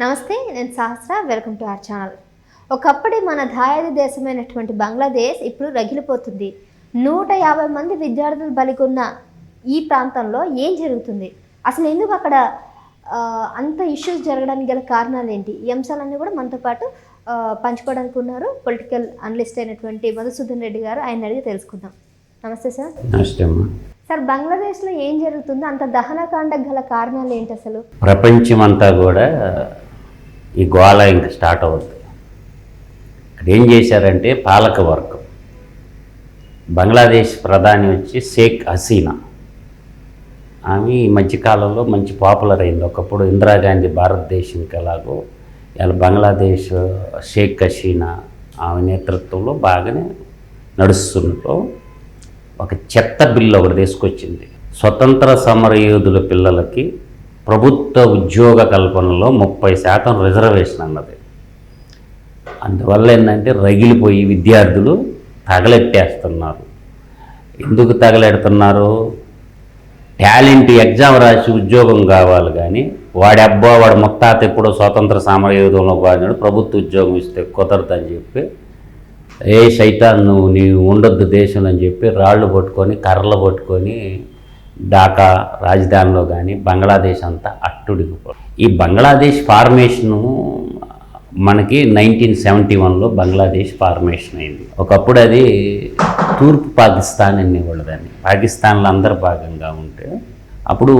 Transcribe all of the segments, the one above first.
నమస్తే నేను Sahasra. Welcome to our channel. ఒకప్పటి మన దాయాది దేశమైనటువంటి బంగ్లాదేశ్ ఇప్పుడు రగిలిపోతుంది. నూట యాభై మంది విద్యార్థులు బలిగొన్న ఈ ప్రాంతంలో ఏం జరుగుతుంది? అసలు ఎందుకు అక్కడ అంత ఇష్యూస్ జరగడానికి గల కారణాలు ఏంటి ఈ అంశాలన్నీ కూడా మనతో పాటు పంచుకోవడానికి ఉన్నారు పొలిటికల్ అనలిస్ట్ అయినటువంటి మధుసూదన్ రెడ్డి గారు. ఆయన అడిగి తెలుసుకుందాం. నమస్తే సార్. నమస్తే అమ్మా. సార్ బంగ్లాదేశ్లో ఏం జరుగుతుందో? అంత దహనకాండకు గల కారణాలు ఏంటి అసలు? ప్రపంచమంతా కూడా ఈ గోళ ఇంక స్టార్ట్ అవుద్ది. ఇక్కడ ఏం చేశారంటే పాలక వర్గం. బంగ్లాదేశ్ ప్రధాని వచ్చి షేక్ హసీనా. ఆమె ఈ మధ్యకాలంలో మంచి పాపులర్ అయింది. ఒకప్పుడు ఇందిరాగాంధీ భారతదేశానికి ఎలాగో ఇలా బంగ్లాదేశ్ షేక్ హసీనా ఆమె నేతృత్వంలో బాగానే నడుస్తుంటూ ఒక చెత్త బిల్లు ఒకటి తీసుకొచ్చింది. స్వతంత్ర సమరయోధుల పిల్లలకి ప్రభుత్వ ఉద్యోగ కల్పనలో ముప్పై శాతం రిజర్వేషన్ అన్నది. అందువల్ల ఏంటంటే రగిలిపోయి విద్యార్థులు తగలెట్టేస్తున్నారు. ఎందుకు తగలెడుతున్నారు? టాలెంట్ ఎగ్జామ్ రాసి ఉద్యోగం కావాలి కానీ వాడి అబ్బా వాడు ముత్తాత ఎప్పుడో స్వాతంత్ర సమరయోధంలో వాడినాడు ప్రభుత్వ ఉద్యోగం ఇస్తే కుదరదని చెప్పి ఏ సైతాన్ నువ్వు నీవు ఉండొద్దు దేశం అని చెప్పి రాళ్ళు పట్టుకొని కర్రలు పట్టుకొని ఢాకా రాజధానిలో కానీ బంగ్లాదేశ్ అంతా అట్టుడికి ఈ బంగ్లాదేశ్ ఫార్మేషను మనకి నైన్టీన్ సెవెంటీ వన్లో బంగ్లాదేశ్ ఫార్మేషన్ అయింది. ఒకప్పుడు అది తూర్పు పాకిస్తాన్ అనేవాళ్ళు దాన్ని పాకిస్తాన్లో అందరి భాగంగా ఉంటే అప్పుడు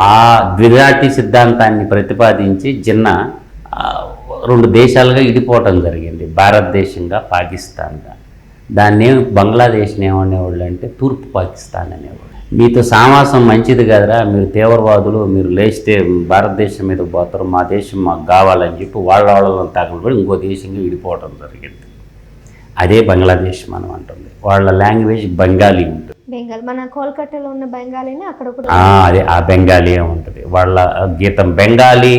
ఆ ద్విరాటి సిద్ధాంతాన్ని ప్రతిపాదించి జిన్నా రెండు దేశాలుగా ఇడిపోవటం జరిగింది. భారతదేశంగా పాకిస్తాన్గా. దాన్ని బంగ్లాదేశ్ని ఏమనేవాళ్ళు అంటే తూర్పు పాకిస్తాన్ అనేవాళ్ళు. మీతో సామాసం మంచిది కదరా. మీరు తీవ్రవాదులు మీరు లేస్తే భారతదేశం మీద పోతారు మా దేశం మాకు కావాలని చెప్పి వాళ్ళ వాళ్ళని తగలబడి ఇంకో దేశంగా విడిపోవటం జరిగింది. అదే బంగ్లాదేశ్ మనం అంటుంది. వాళ్ళ లాంగ్వేజ్ బెంగాలీ ఉంటుంది. బెంగాల్ మన కోల్కతాలో ఉన్న బెంగాలీని? అక్కడ అదే ఆ బెంగాలీ ఉంటుంది. వాళ్ళ గీతం బెంగాలీ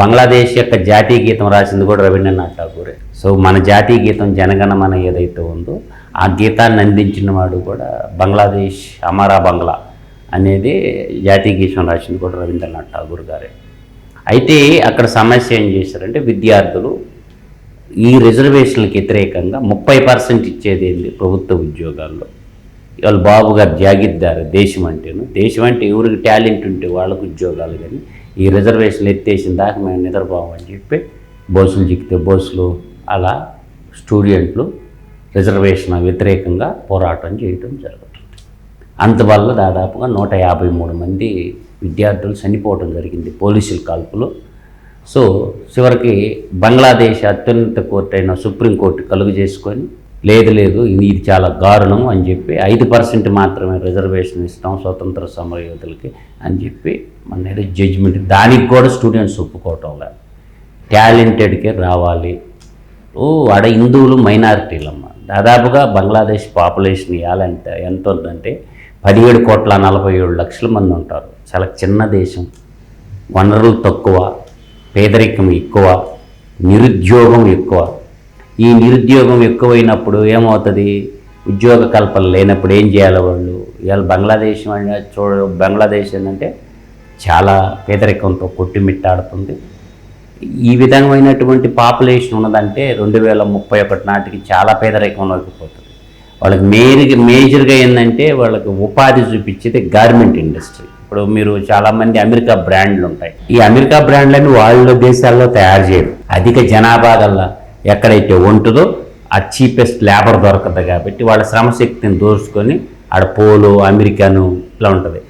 బంగ్లాదేశ్ యొక్క జాతీయ గీతం రాసింది కూడా రవీంద్రనాథ్ ఠాగూరే. సో మన జాతీయ గీతం జనగణమన ఏదైతే ఉందో ఆ గీతాన్ని అందించిన వాడు కూడా బంగ్లాదేశ్ అమరా బంగ్లా అనేది జాతీయ గీతం రాసింది కూడా రవీంద్రనాథ్ ఠాగూర్ గారే. అయితే అక్కడ సమస్య ఏం చేశారంటే విద్యార్థులు ఈ రిజర్వేషన్లకు వ్యతిరేకంగా ముప్పై పర్సెంట్ ఇచ్చేది ఏంది ప్రభుత్వ ఉద్యోగాల్లో. వాళ్ళు బాబు గారు జాగిద్దారు దేశం అంటేను. దేశం అంటే ఎవరికి టాలెంట్ ఉంటే వాళ్ళకు ఉద్యోగాలు కానీ ఈ రిజర్వేషన్లు ఎత్తేసిన దాకా మేము నిద్రపోమని చెప్పి బోసులు చిక్కితే బోసులు అలా స్టూడెంట్లు రిజర్వేషన్ వ్యతిరేకంగా పోరాటం చేయటం జరుగుతుంది. అంతవల్ల దాదాపుగా నూట యాభై మూడు మంది విద్యార్థులు చనిపోవడం జరిగింది పోలీసుల కాల్పులు. సో చివరికి బంగ్లాదేశ్ అత్యున్నత కోర్టు అయిన సుప్రీంకోర్టు కలుగు చేసుకొని లేదు లేదు ఇది చాలా దారుణం అని చెప్పి ఐదు పర్సెంట్ మాత్రమే రిజర్వేషన్ ఇస్తాం స్వతంత్ర సమరయోధులకి అని చెప్పి మన జడ్జిమెంట్ దానికి కూడా స్టూడెంట్స్ ఒప్పుకోవటం లేదు. టాలెంటెడ్కే రావాలి. ఓ ఆడ హిందువులు మైనారిటీలమ్మ. దాదాపుగా బంగ్లాదేశ్ పాపులేషన్ ఇవ్వాలంటే ఎంత ఉందంటే పదిహేడు కోట్ల నలభై ఏడు లక్షల మంది ఉంటారు. చాలా చిన్న దేశం. వనరులు తక్కువ పేదరికం ఎక్కువ నిరుద్యోగం ఎక్కువ. ఈ నిరుద్యోగం ఎక్కువైనప్పుడు ఏమవుతుంది? ఉద్యోగ కల్పన లేనప్పుడు ఏం చేయాలి వాళ్ళు? ఇవాళ బంగ్లాదేశ్ చూడ బంగ్లాదేశ్ ఏంటంటే చాలా పేదరికంతో కొట్టుమిట్టాడుతుంది. ఈ విధమైనటువంటి పాపులేషన్ ఉన్నదంటే రెండు వేల ముప్పై ఒకటి నాటికి చాలా పేదరికం పోతుంది. వాళ్ళకి మేరుగా మేజర్గా ఏంటంటే వాళ్ళకి ఉపాధి చూపించేది గార్మెంట్ ఇండస్ట్రీ. ఇప్పుడు మీరు చాలామంది అమెరికా బ్రాండ్లు ఉంటాయి ఈ అమెరికా బ్రాండ్లని వాళ్ళ దేశాల్లో తయారు చేయరు. అధిక జనాభా గల్ల ఎక్కడైతే ఉంటుందో ఆ చీపెస్ట్ లేబర్ దొరకదు కాబట్టి వాళ్ళ శ్రమశక్తిని దోచుకొని ఆడ పోలో అమెరికాను ఇలా ఉంటుంది.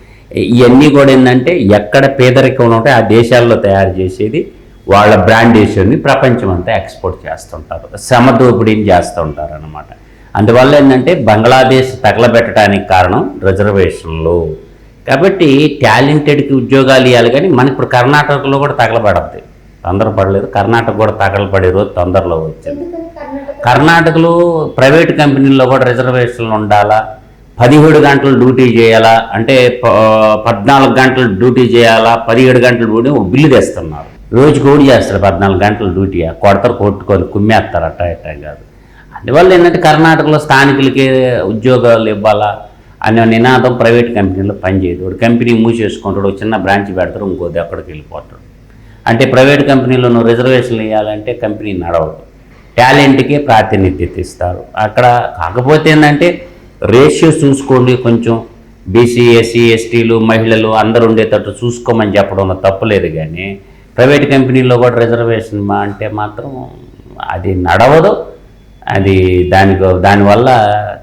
ఇవన్నీ కూడా ఏంటంటే ఎక్కడ పేదరికం ఉంటే ఆ దేశాల్లో తయారు చేసేది వాళ్ళ బ్రాండేషన్ని ప్రపంచం అంతా ఎక్స్పోర్ట్ చేస్తుంటారు. శ్రమ దోపిడీని చేస్తూ ఉంటారు అనమాట అందువల్ల ఏంటంటే బంగ్లాదేశ్ తగలబెట్టడానికి కారణం రిజర్వేషన్లు. కాబట్టి టాలెంటెడ్కి ఉద్యోగాలు ఇవ్వాలి కానీ మనకి ఇప్పుడు కర్ణాటకలో కూడా తగలబడద్ది. తొందర పడలేదు. కర్ణాటక కూడా తగలబడే రోజు తొందరలో వచ్చింది. కర్ణాటకలో ప్రైవేట్ కంపెనీల్లో కూడా రిజర్వేషన్లు ఉండాలా? పదిహేడు గంటలు డ్యూటీ చేయాలా? అంటే పద్నాలుగు గంటలు డ్యూటీ చేయాలా? పదిహేడు గంటలు డ్యూటీ ఒక బిల్లు తెస్తున్నారు. రోజుకి ఓడి చేస్తారు పద్నాలుగు గంటలు డ్యూటీ కొడతారు కొట్టుకొని కుమ్మేస్తారు అట్టా ఇట్టా కాదు. అందువల్ల ఏంటంటే కర్ణాటకలో స్థానికులకి ఉద్యోగాలు ఇవ్వాలా అనే నినాదం ప్రైవేట్ కంపెనీలో పనిచేయదు. వాడు కంపెనీ మూసేసుకుంటాడు ఒక చిన్న బ్రాంచ్ పెడతారు ఇంకోది అక్కడికి వెళ్ళిపోతాడు. అంటే ప్రైవేట్ కంపెనీలో నువ్వు రిజర్వేషన్లు వేయాలంటే కంపెనీ నడవదు. టాలెంట్కే ప్రాతినిధ్యత ఇస్తారు. అక్కడ కాకపోతే ఏంటంటే రేషియో చూసుకోండి కొంచెం. బీసీ ఎస్సీ ఎస్టీలు మహిళలు అందరు ఉండేటట్టు చూసుకోమని చెప్పడంలో తప్పులేదు కానీ ప్రైవేట్ కంపెనీలో కూడా రిజర్వేషన్ మా అంటే మాత్రం అది నడవదు. అది దానికి దానివల్ల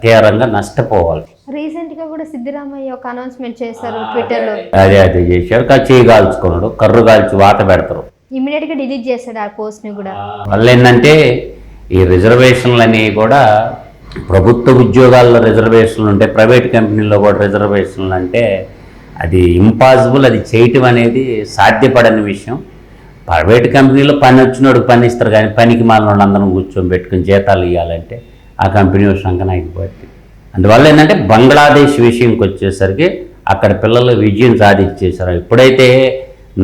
తీవ్రంగా నష్టపోవాలి. రీసెంట్గా కూడా సిద్ధిరామయ్య ఒక అనౌన్స్మెంట్ చేశారు ట్విట్టర్లో. అదే అదే చేశారు. చేయి కాల్చుకున్నాడు కర్రు కాల్చి వాత పెడతారు. ఇమీడియట్గా డిలీట్ చేశాడు ఆ పోస్ట్ని కూడా. వల్ల ఏంటంటే ఈ రిజర్వేషన్లు అనేవి కూడా ప్రభుత్వ ఉద్యోగాల్లో రిజర్వేషన్లు ఉంటే ప్రైవేట్ కంపెనీల్లో కూడా రిజర్వేషన్లు అంటే అది ఇంపాసిబుల్ అది చేయటం అనేది సాధ్యపడని విషయం. ప్రైవేట్ కంపెనీలో పని వచ్చినోడు పని ఇస్తారు కానీ పనికి మాలిన అందరం కూర్చొని పెట్టుకుని జీతాలు ఇవ్వాలంటే ఆ కంపెనీ శంకనాయకపోతే అందువల్ల ఏంటంటే బంగ్లాదేశ్ విషయంకి వచ్చేసరికి అక్కడ పిల్లలు విజయం సాధించేశారు. ఎప్పుడైతే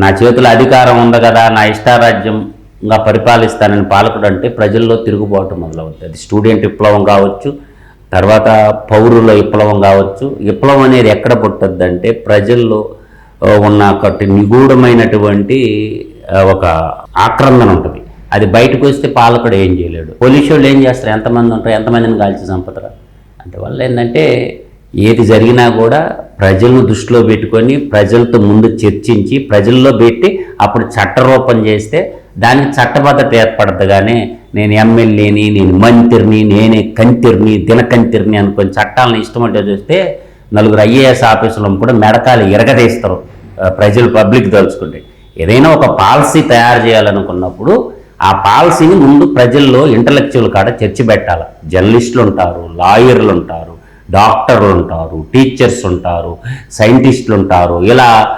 నా చేతిలో అధికారం ఉంది కదా నా ఇష్టారాజ్యంగా పరిపాలిస్తానని పాలకుడు అంటే ప్రజల్లో తిరుగుబాటు మొదలవుతుంది. అది స్టూడెంట్ విప్లవం కావచ్చు తర్వాత పౌరుల విప్లవం కావచ్చు. విప్లవం అనేది ఎక్కడ పుట్టద్దంటే ప్రజల్లో ఉన్న ఒకటి నిగూఢమైనటువంటి ఒక ఆక్రందన ఉంటుంది. అది బయటకు వస్తే పాలకుడు ఏం చేయలేడు. పోలీసు వాళ్ళు ఏం చేస్తారు? ఎంతమంది ఉంటారు? ఎంతమందిని కాల్చి చంపుతారు? అందువల్ల ఏంటంటే ఏది జరిగినా కూడా ప్రజలను దృష్టిలో పెట్టుకొని ప్రజలతో ముందు చర్చించి ప్రజల్లో పెట్టి అప్పుడు చట్టరూపం చేస్తే దానికి చట్టబద్ధత ఏర్పడదు కానీ నేను ఎమ్మెల్యేని నేను మంత్రిని నేనే కంతిరిని దినకంతిరిని అనుకొని చట్టాలను ఇష్టమంటే చూస్తే నలుగురు ఐఏఎస్ ఆఫీసులను కూడా మెడకాలు ఎరగదీస్తారు ప్రజలు పబ్లిక్ తలుచుకుంటే. ఏదైనా ఒక పాలసీ తయారు చేయాలనుకున్నప్పుడు ఆ పాలసీని ముందు ప్రజల్లో ఇంటలెక్చువల్ కాడ చర్చ పెట్టాలి. జర్నలిస్టులు ఉంటారు లాయర్లు ఉంటారు డాక్టర్లు ఉంటారు టీచర్స్ ఉంటారు సైంటిస్టులు ఉంటారు ఇలా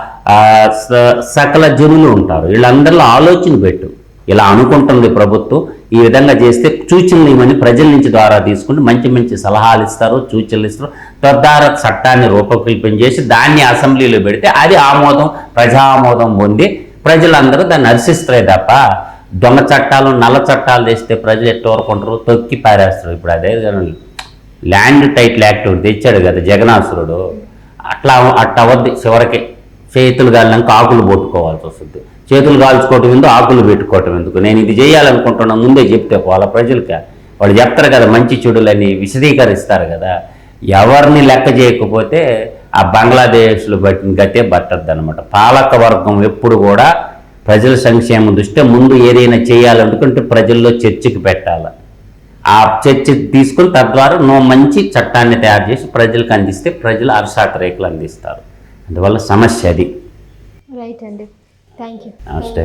స- సకల జనులు ఉంటారు. వీళ్ళందరిలో ఆలోచన పెట్టు. ఇలా అనుకుంటుంది ప్రభుత్వం. ఈ విధంగా చేస్తే సూచనలు ఇవన్నీ ప్రజల నుంచి ద్వారా తీసుకుంటే మంచి మంచి సలహాలు ఇస్తారు సూచనలు ఇస్తారు. తద్వారా చట్టాన్ని రూపకల్పన చేసి దాన్ని అసెంబ్లీలో పెడితే అది ఆమోదం ప్రజామోదం పొంది ప్రజలందరూ దాన్ని హర్షిస్తారే తప్ప దొంగ చట్టాలు నల్ల చట్టాలు తెస్తే ప్రజలు ఎట్టు ఊరుకుంటారు? తొక్కి పారేస్తారు ఇప్పుడు అదే ల్యాండ్ టైటిల్ యాక్ట్ ఒకటి తెచ్చాడు కదా జగనాసురుడు అట్లా అట్ట అవద్ది చివరికి. చేతులు కాలినాక ఆకులు పట్టుకోవాల్సి వస్తుంది. చేతులు కాల్చుకోవటం ఎందుకు ఆకులు పెట్టుకోవటం ఎందుకు? నేను ఇది చేయాలనుకుంటున్నా ముందే చెప్తే వాళ్ళ ప్రజలకి వాళ్ళు చెప్తారు కదా మంచి చెడులని విశదీకరిస్తారు కదా. ఎవరిని లెక్క చేయకపోతే ఆ బంగ్లాదేశ్లో బట్టిన గతే పట్టద్దు అనమాట పాలక వర్గం ఎప్పుడు కూడా ప్రజల సంక్షేమం దృష్ట్యా ముందు ఏదైనా చేయాలనుకుంటే ప్రజల్లో చర్చకు పెట్టాలి. ఆ చర్చ తీసుకుని తద్వారా నో మంచి చట్టాన్ని తయారు చేసి ప్రజలకు అందిస్తే ప్రజలు అరసాట రేకులు అందిస్తారు. అందువల్ల సమస్య అది. రైట్ అండి. ಥ್ಯಾಂಕ್ ಯು ಅಷ್ಟೇ